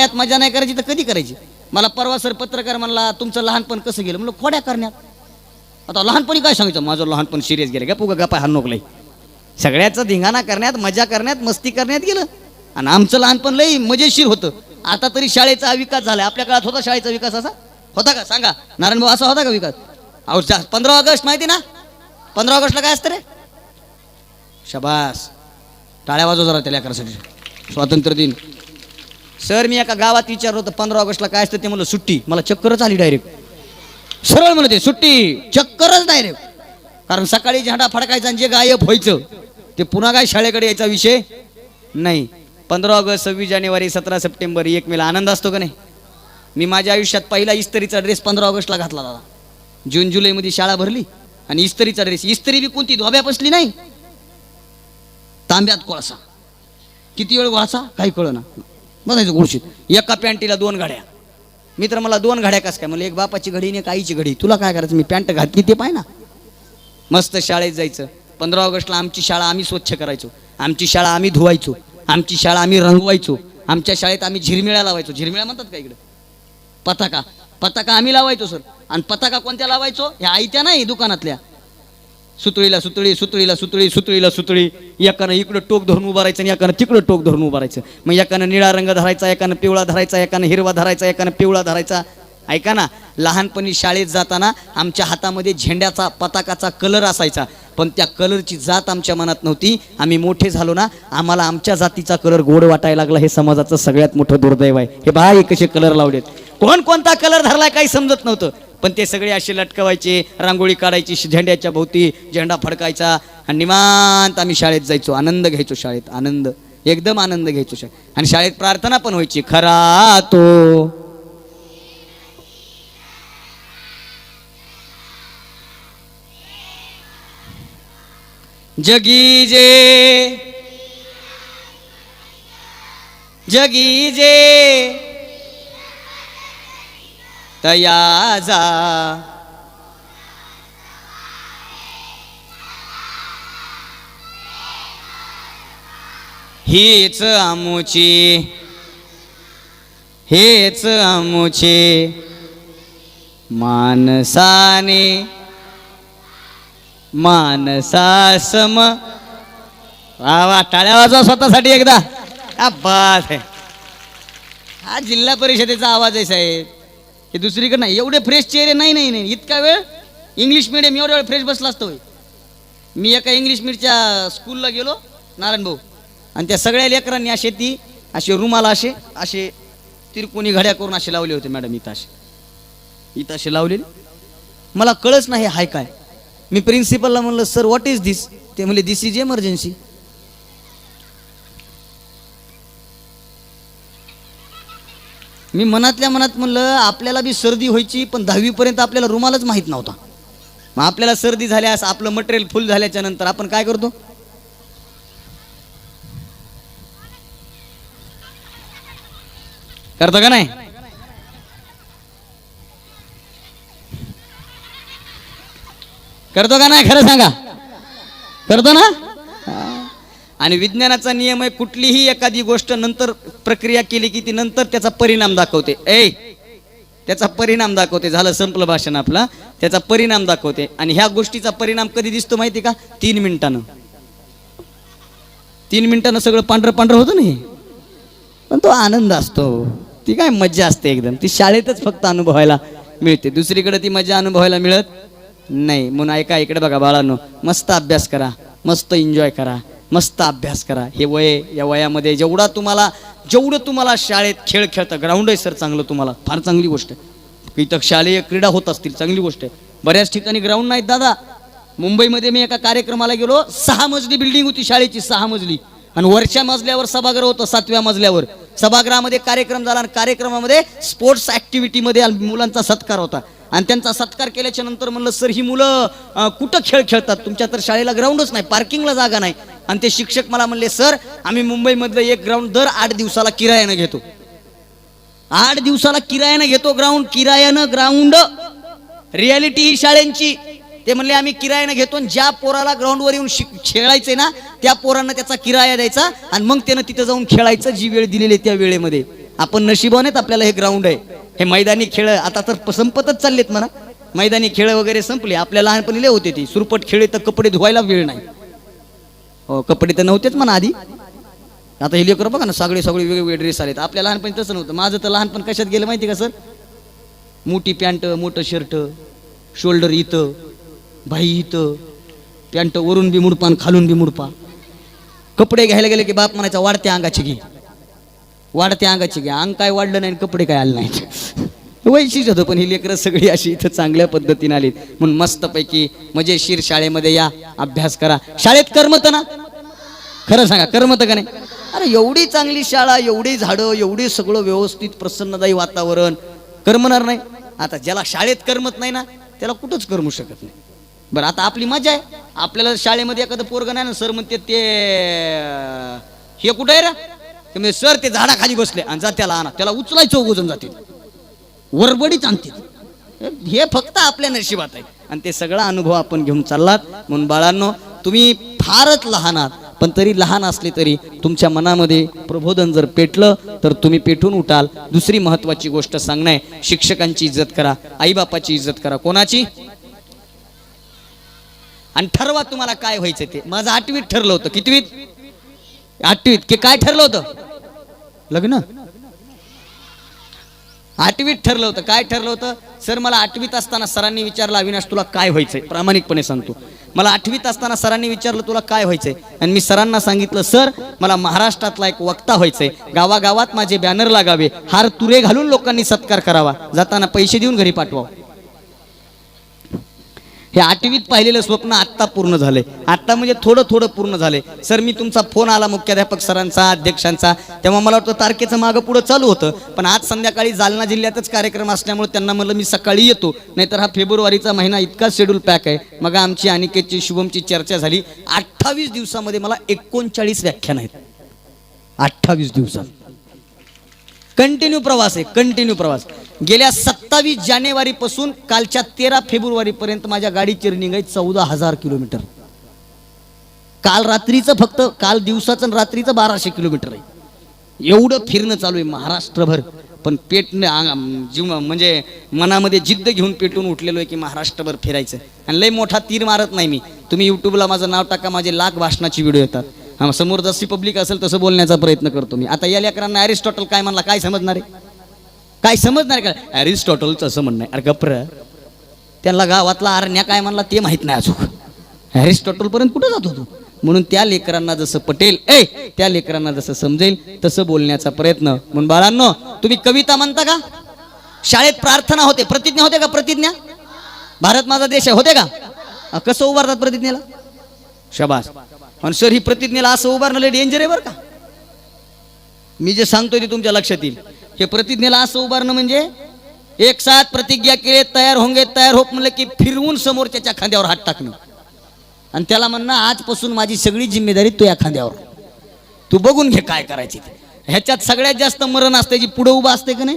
यात मजा नाही करायची तर कधी करायची? मला परवा सर पत्रकार म्हणला तुमचं लहानपण कसं गेलं? म्हणलं खोड्या करण्यात. आता लहानपणी काय सांगायचं? माझं लहानपण सिरियस गेलं का? पुगा गप्पा हा नोकलाय सगळ्याचं धिंगाणा करण्यात मजा करण्यात मस्ती करण्यात गेलं. आणि आमचं लहानपण लई मजेशीर होतं. आता तरी शाळेचा विकास झाला आपल्या काळात होता शाळेचा विकास असा? होता का? सांगा. नारायण भाऊ असा होता का विकास? अहो पंधरा ऑगस्ट माहिती ना? पंधरा ऑगस्टला काय असतं रे? शबास. टाळ्या वाजव जरा त्याला करासाठी स्वातंत्र्य दिन. सर मी एका गावात विचारलं होतं पंधरा ऑगस्टला काय असतं? ते म्हणलं सुट्टी. मला चक्करच आली डायरेक्ट सरळ म्हणते ते सुट्टी. चक्करच डायरेक्ट कारण सकाळी झेंडा फडकायचा आणि जे गायब व्हायचं ते पुन्हा काय शाळेकडे यायचा विषय नाही. पंधरा ऑगस्ट सव्वीस जानेवारी सतरा सप्टेंबर एक मेला आनंद असतो का नाही? मी माझ्या आयुष्यात पहिला इस्त्रीचा ड्रेस पंधरा ऑगस्टला घातला दादा. जून जुलैमध्ये शाळा भरली आणि इस्त्रीचा ड्रेस इस्त्री बी कोणती? धोब्या बसली नाही. तांब्यात कोळसा. किती वेळ वाचा काही कळ ना बघायचं गोळशीत एका पॅन्टीला दोन घड्या. मी तर मला दोन घड्या कस काय? म्हणलं एक बापाची घडी आणि एक आईची घडी. तुला काय करायचं? मी पॅन्ट घातली ते पाय ना. मस्त शाळेत जायचं. पंधरा ऑगस्टला आमची शाळा आम्ही स्वच्छ करायचो. आमची शाळा आम्ही धुवायचो. आमची शाळा आम्ही रंगवायचो. आमच्या शाळेत आम्ही झिरमिळ्या लावायचो. झिरमिळ्या म्हणतात का इकडे? पताका. पताका आम्ही लावायचो सर. आणि पताका कोणत्या लावायचो? ह्या आयत्या नाही दुकानातल्या. सुतळीला सुतळी सुतळीला सुतळी सुतळीला सुतळी. एकानं इकडं टोक धरून उभारायचं राहायचं आणि एकानं तिकडं टोक धरून उभारायचं राहायचं. मग एकानं निळा रंग धरायचा एकानं पिवळा धरायचा एकानं हिरवा धरायचा एकानं पिवळा धरायचा. ऐका ना लहानपणी शाळेत जाताना आमच्या हातामध्ये झेंड्याचा पताकाचा कलर असायचा. पण त्या कलरची जात आमच्या मनात नव्हती. आम्ही मोठे झालो ना आम्हाला आमच्या जातीचा कलर गोड वाटायला लागला. हे समाजाचं सगळ्यात मोठं दुर्दैव आहे. हे बाय कसे कलर लावलेत. कोण कोणता कलर धरलाय काही समजत नव्हतं. पण ते सगळे असे लटकवायचे रांगोळी काढायची झेंड्याच्या भोवती झेंडा फडकायचा. आणि निवांत आम्ही शाळेत जायचो आनंद घ्यायचो शाळेत आनंद एकदम आनंद घ्यायचो शाळेत. आणि शाळेत प्रार्थना पण व्हायची खरा तो. जगी जे जगी जे तया जा. हीच आमुची हेच आमुचे मानसाने मानसासम. वा वा टाळ्या वाजवा स्वतःसाठी एकदा. बस हा जिल्हा परिषदेचा आवाज आहे साहेब. हे दुसरीकडे नाही. एवढे फ्रेश चेहरे नाही नाही नाही. इतका वेळ इंग्लिश मिडियम एवढा वेळ फ्रेश बसला असतो मी एका इंग्लिश मिडच्या स्कूलला गेलो नारायण भाऊ. आणि त्या सगळ्या लेकरांनी असे ती असे रुमाला असे असे तिरकोणी घड्या करून असे लावले होते मॅडम इथं असे. इथं असे लावलेले मला कळच नाही हाय काय. मी प्रिन्सिपलला म्हणलं सर व्हॉट इज दिस ते म्हणले दिस इज एमर्जन्सी मी मनातल्या मनात म्हणलं आपल्याला बी सर्दी व्हायची पण दहावीपर्यंत आपल्याला रुमालच माहीत नव्हता. मग आपल्याला सर्दी झाल्यास आपलं मटेरियल फुल झाल्याच्यानंतर आपण काय करतो? करतो का नाही? करतो का नाही? खरं सांगा. करतो ना? आणि विज्ञानाचा नियम आहे कुठलीही एखादी गोष्ट नंतर प्रक्रिया केली की ती नंतर त्याचा परिणाम दाखवते. ए त्याचा परिणाम दाखवते. झालं संपलं भाषण आपला. त्याचा परिणाम दाखवते. आणि ह्या गोष्टीचा परिणाम कधी दिसतो माहिती का? तीन मिनिटानं. तीन मिनिटानं सगळं पांढरं पांढरं होतं नाही पण तो आनंद असतो. ती काय मज्जा असते एकदम. ती शाळेतच फक्त अनुभवायला मिळते. दुसरीकडे ती मजा अनुभवायला मिळत नाही. म्हणून ऐका इकडे बघा बाळांनो. मस्त अभ्यास करा. मस्त एन्जॉय करा. मस्त अभ्यास करा. हे वय या वयामध्ये जेवढा तुम्हाला जेवढं तुम्हाला शाळेत खेळ खेळता ग्राउंड आहे सर चांगलं तुम्हाला. फार चांगली गोष्ट आहे. इथं शालेय क्रीडा होत असतील चांगली गोष्ट आहे. बऱ्याच ठिकाणी ग्राउंड नाहीत दादा. मुंबईमध्ये मी एका कार्यक्रमाला गेलो सहा मजली बिल्डिंग होती शाळेची सहा मजली. आणि वरच्या मजल्यावर सभागृह होतं सातव्या मजल्यावर. सभागृहामध्ये कार्यक्रम झाला आणि कार्यक्रमामध्ये स्पोर्ट्स ॲक्टिव्हिटीमध्ये मुलांचा सत्कार होता. आणि त्यांचा सत्कार केल्याच्यानंतर म्हणलं सर ही मुलं कुठं खेळ खेळतात? तुमच्या तर शाळेला ग्राउंडच नाही पार्किंगला जागा नाही. आणि ते शिक्षक मला म्हणले सर आम्ही मुंबईमधलं एक ग्राउंड दर आठ दिवसाला किरायानं घेतो. आठ दिवसाला किरायानं घेतो ग्राउंड किरायानं ग्राउंड रियालिटी ही शाळेंची. ते म्हणले आम्ही किरायानं घेतो आणि ज्या पोराला ग्राउंडवर येऊन खेळायचंय ना त्या पोरांना त्याचा किराया द्यायचा आणि मग त्यानं तिथं जाऊन खेळायचं जी वेळ दिलेली आहे त्या वेळेमध्ये. आपण नशिबानेच आपल्याला हे ग्राउंड आहे. हे मैदानी खेळ आता तर प- संपतच चाललेत म्हणा. मैदानी खेळ वगैरे संपले. आपल्या लहानपणी होते ती. सुरपट खेळ तर कपडे धुवायला वेळ नाही. कपडे तर नव्हतेच म्हणा आधी. आता हे लेकर बघा ना सगळे सगळे वेगवेगळे ड्रेस आलेत. आपल्या लहानपणी तसं नव्हतं. माझं तर लहानपण कशात गेलं माहिती का सर? मोठी पॅन्ट मोठं शर्ट शोल्डर इथं भाई इथं पॅन्ट वरून बी मुडपान खालून बी मुडपा. कपडे घ्यायला गेले की बाप म्हणायचा वाढत्या अंगाची घे. वाढत्या अंगाची घे अंग काय वाढलं नाही आणि कपडे काय आले नाहीत. वैशिष्ट्य होतं पण ही लेकरं सगळी अशी इथं चांगल्या पद्धतीने आलीत. म्हणून मस्तपैकी मजेशीर शाळेमध्ये या अभ्यास करा. शाळेत करमत ना? खरं सांगा करमत का नाही? अरे एवढी चांगली शाळा एवढी झाडं एवढी सगळं व्यवस्थित प्रसन्नदायी वातावरण. करमणार नाही. आता ज्याला शाळेत करमत नाही ना त्याला कुठंच करमू शकत नाही. बरं आता आपली मजा आहे. आपल्याला शाळेमध्ये एखादं पोरग नाही ना सर म्हणते ते हे कुठं आहे रे? म्हणजे सर ते झाडाखाली बसले. आणि जा त्याला आणा. त्याला उचलायचं उगजून जातील. वरबडीच आणतील. हे फक्त आपल्या नशिबात आहे. आणि ते सगळा अनुभव आपण घेऊन चाललात. म्हणून बाळांनो तुम्ही फारच लहान आहात. पण तरी लहान असले तरी तुमच्या मनामध्ये प्रबोधन जर पेटलं तर तुम्ही पेटून उठाल. दुसरी महत्वाची गोष्ट सांगणं आहे. शिक्षकांची इज्जत करा. आईबापाची इज्जत करा. कोणाची? आणि ठरवा तुम्हाला काय व्हायचं ते. माझं आठवीत ठरलं होतं. कितवीत? आठवीत. की काय ठरलं होतं? लग्न? आठवीत ठरलं होतं. काय ठरलं होतं? सर मला आठवीत असताना सरांनी विचारलं अविनाश तुला काय व्हायचंय? प्रामाणिकपणे सांगतो. मला आठवीत असताना सरांनी विचारलं तुला काय व्हायचंय? आणि मी सरांना सांगितलं सर मला महाराष्ट्रातला एक वक्ता व्हायचंय. गावागावात माझे बॅनर लागावे. हार तुरे घालून लोकांनी सत्कार करावा. जाताना पैसे देऊन घरी पाठवा हे आठवीत पाहिलेलं स्वप्न आत्ता पूर्ण झालंय. आत्ता म्हणजे थोडं थोडं पूर्ण झालंय. सर मी तुमचा फोन आला मुख्याध्यापक सरांचा अध्यक्षांचा. तेव्हा मला वाटतं तारखेचं मागं पुढं चालू होतं. पण आज संध्याकाळी जालना जिल्ह्यातच कार्यक्रम असल्यामुळे त्यांना म्हणलं मी सकाळी येतो. नाहीतर हा फेब्रुवारीचा महिना इतका शेड्यूल पॅक आहे. मग आमची अनिकेतची शुभमची चर्चा झाली. अठ्ठावीस दिवसामध्ये मला एकोणचाळीस व्याख्यान आहेत. अठ्ठावीस दिवसात. कंटिन्यू प्रवास आहे कंटिन्यू प्रवास. गेल्या सत्तावीस जानेवारी पासून कालच्या तेरा फेब्रुवारी पर्यंत माझ्या गाडीची रनिंग आहे चौदा हजार किलोमीटर. काल रात्रीचं फक्त काल दिवसाचं आणि रात्रीचं बाराशे किलोमीटर आहे. एवढं फिरणं चालू आहे महाराष्ट्रभर. पण पेट जीव म्हणजे मनामध्ये जिद्द घेऊन पेटून उठलेलो आहे की महाराष्ट्रभर फिरायचं. आणि लय मोठा तीर मारत नाही मी. तुम्ही युट्यूबला माझं नाव टाका माझे लाख भाषणाची व्हिडिओ येतात. हा समोर जशी पब्लिक असेल तसं बोलण्याचा प्रयत्न करतो मी. आता या लेकरांना अरिस्टॉटल काय म्हणला काय समजणार आहे? काय समजणार का? अरिस्टॉटलचं असं म्हणणं आहे. अरे गप्र. त्यांना गावातला आरण्या काय म्हणला ते माहीत नाही अजून. अरिस्टॉटलपर्यंत कुठं जात होतो म्हणून त्या लेकरांना जसं पटेल ए त्या लेकरांना जसं समजेल तसं बोलण्याचा प्रयत्न. म्हणून बाळांनो तुम्ही कविता म्हणता का? शाळेत प्रार्थना होते प्रतिज्ञा होते का प्रतिज्ञा? भारत माझा देश आहे होते का? कसं उभारतात प्रतिज्ञेला? शबास. आणि सर ही प्रतिज्ञेला असं उभारणं लय डेंजर आहे बरं का? मी जे सांगतोय ते तुमच्या लक्षात येईल. हे प्रतिज्ञेला असं उभारणं म्हणजे एक साथ प्रतिज्ञा केले तयार होंगे तयार होप म्हणलं की फिरवून समोरच्याच्या खांद्यावर हात टाकणं. आणि त्याला म्हणणं आजपासून माझी सगळी जिम्मेदारी तुझ्या खांद्यावर. तू बघून घे काय करायची ह्याच्यात सगळ्यात जास्त मरण असते जी पुढं उभं असते का नाही?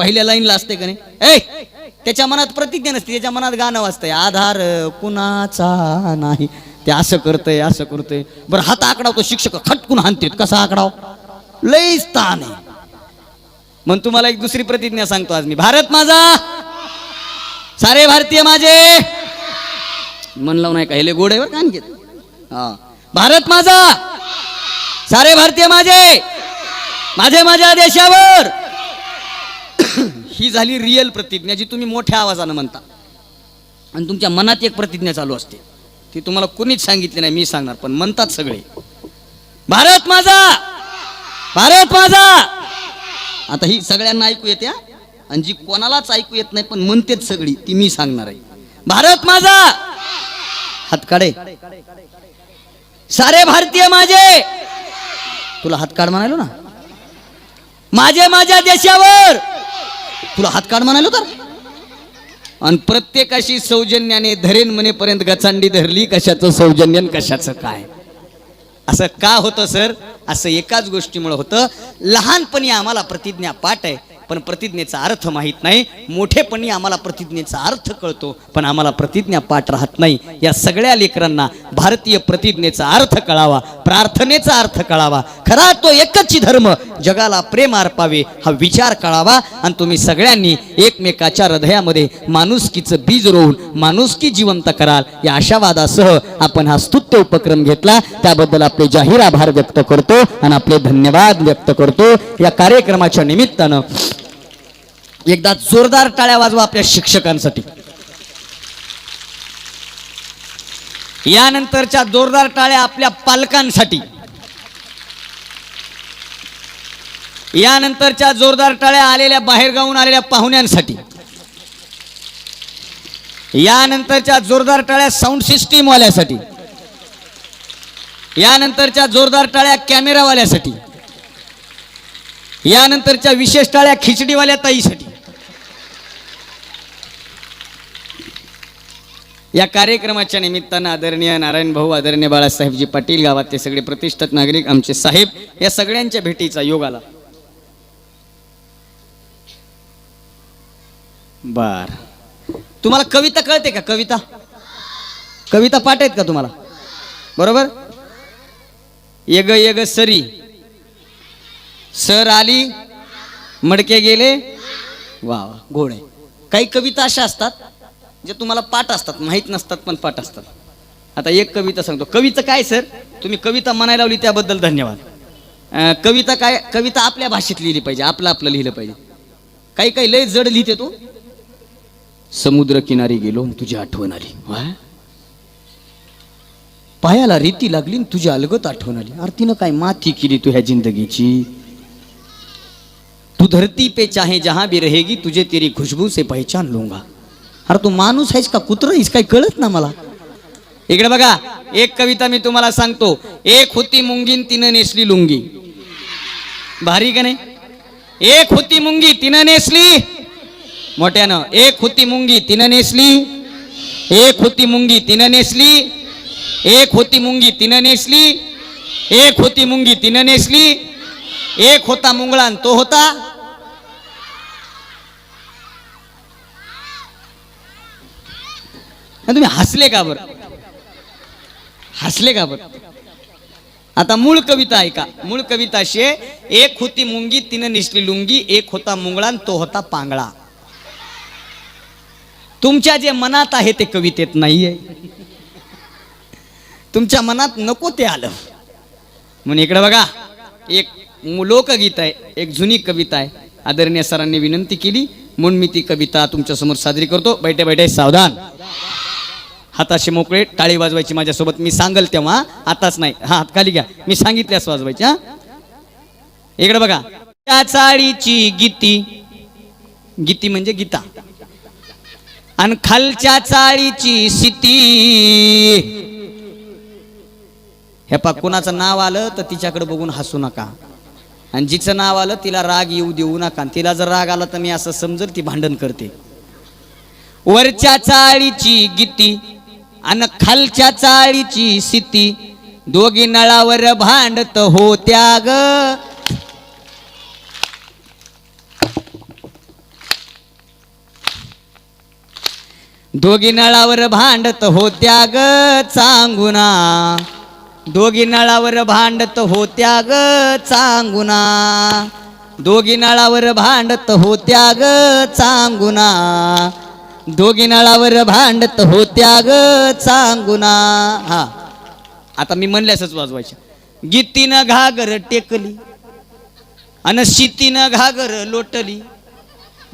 पहिल्या लाईनला असते का नाही? ए त्याच्या मनात प्रतिज्ञा नसते त्याच्या मनात गाणं वाचतंय आधार कुणाचा नाही? ते असं करतंय असं करतंय. बरं हात आकडावतो शिक्षक? खटकून हानतेत कसा आकडाव? लईच स्थान आहे. मग तुम्हाला एक दुसरी प्रतिज्ञा सांगतो आज मी. भारत माझा! सारे भारतीय माझे! मन लावून आहे का गोड आहे बरं घेत हा. भारत माझा! सारे भारतीय माझे! माझे माझ्या देशावर! ही झाली रिअल प्रतिज्ञा जी तुम्ही मोठ्या आवाजानं म्हणता. आणि तुमच्या मनात एक प्रतिज्ञा चालू असते. ती तुम्हाला कोणीच सांगितली नाही मी सांगणार पण म्हणतात सगळे. भारत माझा! भारत माझा! आता ही सगळ्यांना ऐकू येते आणि जी कोणालाच ऐकू येत नाही पण म्हणतेच सगळी ती मी सांगणार आहे. भारत माझा! हात काढे. सारे भारतीय माझे! तुला हात काढ म्हणालो ना? माझे माझ्या देशावर! तुला हात काढ म्हणालो तर. आणि प्रत्येकाशी सौजन्याने धरेन म्हणेपर्यंत गचांडी धरली कशाचं सौजन्य कशाचं काय? असं का होतं सर? असं एकाच गोष्टीमुळे होतं. लहानपणी आम्हाला प्रतिज्ञा पाठ आहे. पण प्रतिज्ञेचा अर्थ माहीत नाही. मोठेपणी आम्हाला प्रतिज्ञेचा अर्थ कळतो पण आम्हाला प्रतिज्ञा पाठ राहत नाही. या सगळ्या लेकरांना भारतीय प्रतिज्ञेचा अर्थ कळावा प्रार्थनेचा अर्थ कळावा. खरा तो एकच धर्म जगाला प्रेम अर्पावे हा विचार कळावा. आणि तुम्ही सगळ्यांनी एकमेकाच्या हृदयामध्ये माणुसकीचं बीज रोवून माणुसकी जिवंत कराल. या आशावादासह आपण हा स्तुत्य उपक्रम घेतला. त्याबद्दल आपले जाहीर आभार व्यक्त करतो आणि आपले धन्यवाद व्यक्त करतो. या कार्यक्रमाच्या निमित्तानं एकदा जोरदार टाळ्या वाजवा आपल्या शिक्षकांसाठी. यानंतरच्या जोरदार टाळ्या आपल्या पालकांसाठी. यानंतरच्या जोरदार टाळ्या आलेल्या बाहेरगावून आलेल्या पाहुण्यांसाठी. यानंतरच्या जोरदार टाळ्या साऊंड सिस्टीम वाल्यासाठी यानंतरच्या जोरदार टाळ्या कॅमेरावाल्यासाठी यानंतरच्या विशेष टाळ्या खिचडीवाल्या ताईसाठी. या कार्यक्रमाच्या निमित्तानं आदरणीय नारायण भाऊ आदरणीय बाळासाहेबजी पाटील गावातले सगळे प्रतिष्ठित नागरिक आमचे साहेब या सगळ्यांच्या भेटीचा योग आला. बर. तुम्हाला कविता कळते का? कविता? कविता पाठ आहेत का तुम्हाला? बरोबर? येग येग सरी. सर आली मडके गेले. वा वा गोड आहे. काही कविता अशा असतात? जे तुम्हाला पाठ असतात माहीत नसतात पण पाठ असतात. आता एक कविता सांगतो. कविता काय सर? तुम्ही कविता म्हणायला लावली त्याबद्दल धन्यवाद. कविता काय कविता आपल्या भाषेत लिहिली पाहिजे आपलं आपलं लिहिलं पाहिजे. काही काही लय जड लिहिते तू. समुद्र किनारी गेलो तुझी आठवण आली. पायाला रीती लागली तुझी अलगत आठवण आली. अरे तिनं काय माथी केली तू ह्या जिंदगीची? तू धरती पे चाहे जहां भी रहेगी तुझे तेरी खुशबू से पहचान लूंगा. अरे तू माणूस आहेस का? कुत्र आहेस? काही कळत ना मला. इकडे बघा एक कविता मी तुम्हाला सांगतो. एक होती मुंगीन तिनं नेसली लुंगी. भारी का नाही? एक होती मुंगी तिनं नेसली. मोठ्यानं एक होती मुंगी तिनं नेसली. एक होती मुंगी तिनं नेसली. एक होती मुंगी तिनं नेसली. एक होती मुंगी तिनं नेसली. एक होता मुंगळान तो होता आणि तुम्ही हसले का बरं? हसले का बरं? आता मूळ कविता ऐका. मूळ कविता अशी आहे एक होती मुंगी तिनं निसली लुंगी एक होता मुंगळान तो होता पांगळा. तुमच्या जे मनात आहे ते कवितेत नाहीये. तुमच्या मनात नको ते आलं. म्हणून इकडे बघा एक लोकगीत आहे एक जुनी कविता आहे. आदरणीय सरांनी विनंती केली म्हणून मी ती कविता तुमच्यासमोर साजरी करतो. बैठे बैठे सावधान. हाताशी मोकळे टाळी वाजवायची माझ्यासोबत. मी सांगल तेव्हा आताच नाही. हा हात खाली घ्या. मी सांगितल्यास वाजवायची हा? इकडे बघा. त्या चाळीची गीती. गीती म्हणजे गीता. आणि खालच्या चाळीची सिती. हे पा कुणाचं नाव आलं तर तिच्याकडे बघून हसू नका. आणि जिचं नाव आलं तिला राग येऊ देऊ नका. आणि तिला जर राग आला तर मी असं समजेल ती भांडण करते. वरच्या चाळीची गीती. आणि खालच्या चाळीची सिती दोघी नळावर भांडत होत्या ग. दोघी नळावर भांडत होत्या ग चांगुना. दोघी नळावर भांडत होत्या ग चांगुना. दोघी नळावर भांडत होत्या ग चांगुना. दोघी नळावर भांडत होत्या ग चांगुना. हा. आता मी म्हणल्यासच वाजवायच्या. गीतीनं घागर टेकली अन शितीनं घागर लोटली.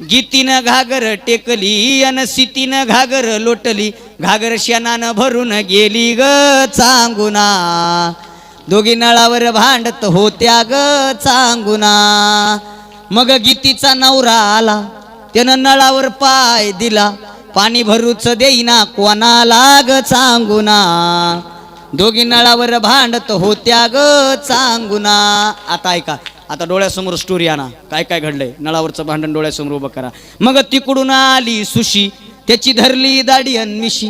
गीतीनं घागर टेकली अन सितीनं घागर लोटली. घागर शेणानं भरून गेली ग चांगुना. दोघी नळावर भांडत होत्या ग चांगुना. मग गीतीचा नवरा आला. त्यानं नळावर पाय दिला. पाणी भरूच देईना कोणाला ग चांगुना. दोघी नळावर भांडत होत्या ग चांगुना. आता ऐका आता डोळ्यासमोर स्टोरी आणा. काय काय घडलंय? नळावरचं भांडण डोळ्यासमोर उभं करा. मग तिकडून आली सुशी. त्याची धरली दाढी अनमिशी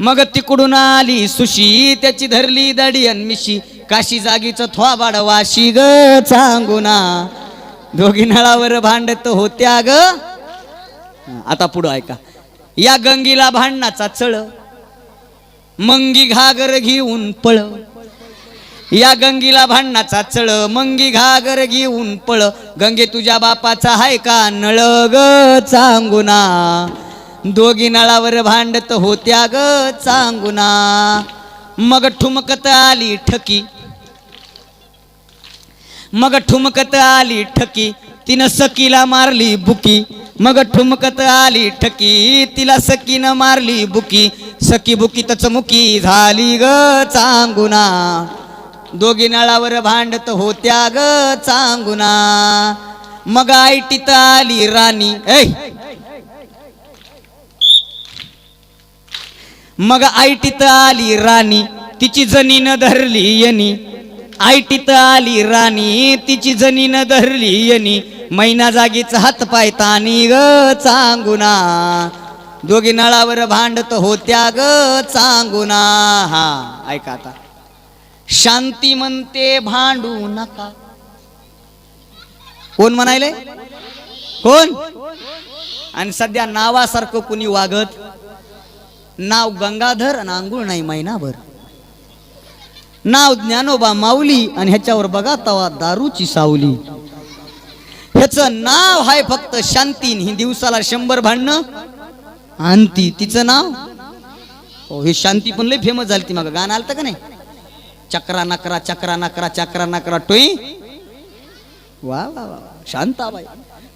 मग तिकडून आली सुशी. त्याची धरली दाढी अनमिशी काशी जागीच थोबाड वाशी ग चांगुना. दोघी नळावर भांडत होत्या ग. आता पुढं ऐका. या गंगीला भांडणाचा चळ मंगी घागर घेऊन पळ. या गंगीला भांडणाचा चळ मंगी घागर घेऊन पळ. गंगे तुझ्या बापाचा हाय का नळ ग चांगुना? दोघी नळावर भांडत होत्या ग चांगुना. मग ठुमकत आली ठकी. मग ठुमकत आली ठकी तिनं सकीला मारली बुकी. मग ठुमकत आली ठकी तिला सकीनं मारली बुकी. सकी बुकी तचमुकी झाली ग चांगुना. दोघी नळावर भांडत होत्या ग चांगुना. मग आयटीत आली राणी. ऐ! मग आयटीत आली राणी. तिची जनीन धरली यनी. आयटीत आली राणी तिची जनीन धरली यनी. मैना जागीच हात पाय तानी ग चांगुना. दोघी नळावर भांडत होत्या ग चांगुना. हा ऐका आता. शांती म्हणते भांडू नका. कोण म्हणायले? कोण? आणि सध्या नावासारखं कुणी वागत? नाव गंगाधर आणि आंघोळ नाही महिनाभर नाव ज्ञानोबा माऊली आणि ह्याच्यावर बघा तवा दारूची सावली. ह्याचं नाव आहे फक्त शांती ही दिवसाला शंभर भांडणं. आणती तिचं नाव? हो हे शांती पण लय फेमस झाली ती मग. गाणं आलतं का नाही? चक्रा नकरा चक्रा नकरा चक्रा नकरा टोई. वा वा वा. शांताबाई.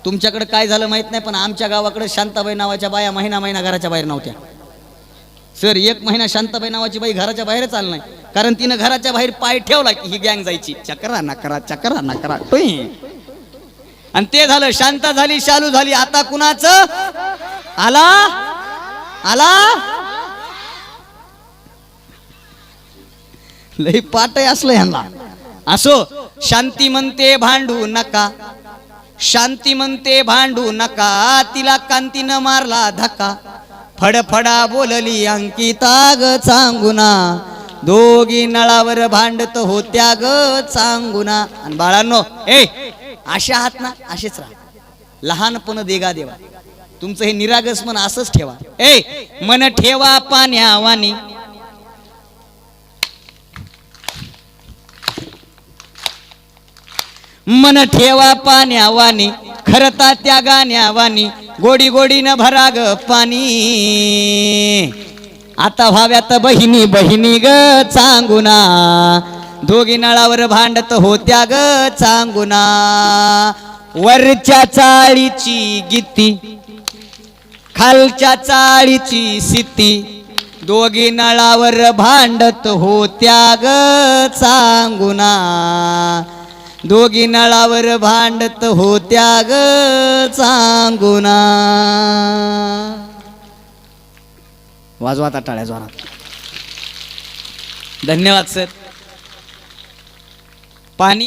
तुमच्याकडे काय झालं माहीत नाही पण आमच्या गावाकडे शांताबाई नावाच्या बाया महिना महिना घराच्या बाहेर नव्हत्या. सर एक महिना शांताबाई नावाची बाई घराच्या बाहेरच आली नाही. कारण तिनं घराच्या बाहेर पाय ठेवला की ही गँग जायची. चक्रा नकरा चक्रा नकरा. टोई. आणि ते झालं शांता झाली शालू झाली. आता कुणाचं? आला? आला? लई पाट असलं ह्यांना. असो शांती म्हणते भांडू नका. शांती म्हणते भांडू नका. तिला कांतीनं मारला धक्का. फडफडा बोलली अंकिता ग चांगुना. दोघी नळावर भांडत होत्या ग चांगुना. आणि बाळांनो ए असे आहात ना असेच राहा. लहानपण देगा देवा. तुमचं हे निरागस मन असंच ठेवा. ए मन ठेवा पाण्यावानी. मन ठेवा पाण्यावानी खरता त्या गाण्यावानी गोडी गोडी न भरा ग पाणी. आता व्हाव्यात बहिणी बहिणी ग चांगुना. दोघी नळावर भांडत होत्या ग चांगुना. वरच्या चाळीची गीती खालच्या चाळीची सिती. दोघी नळावर भांडत होत्या ग चांगुना. दोघी नळावर भांडत होत्या ग चांगुना. वाजवा आता टाळ्या जोरात. धन्यवाद सर. पाणी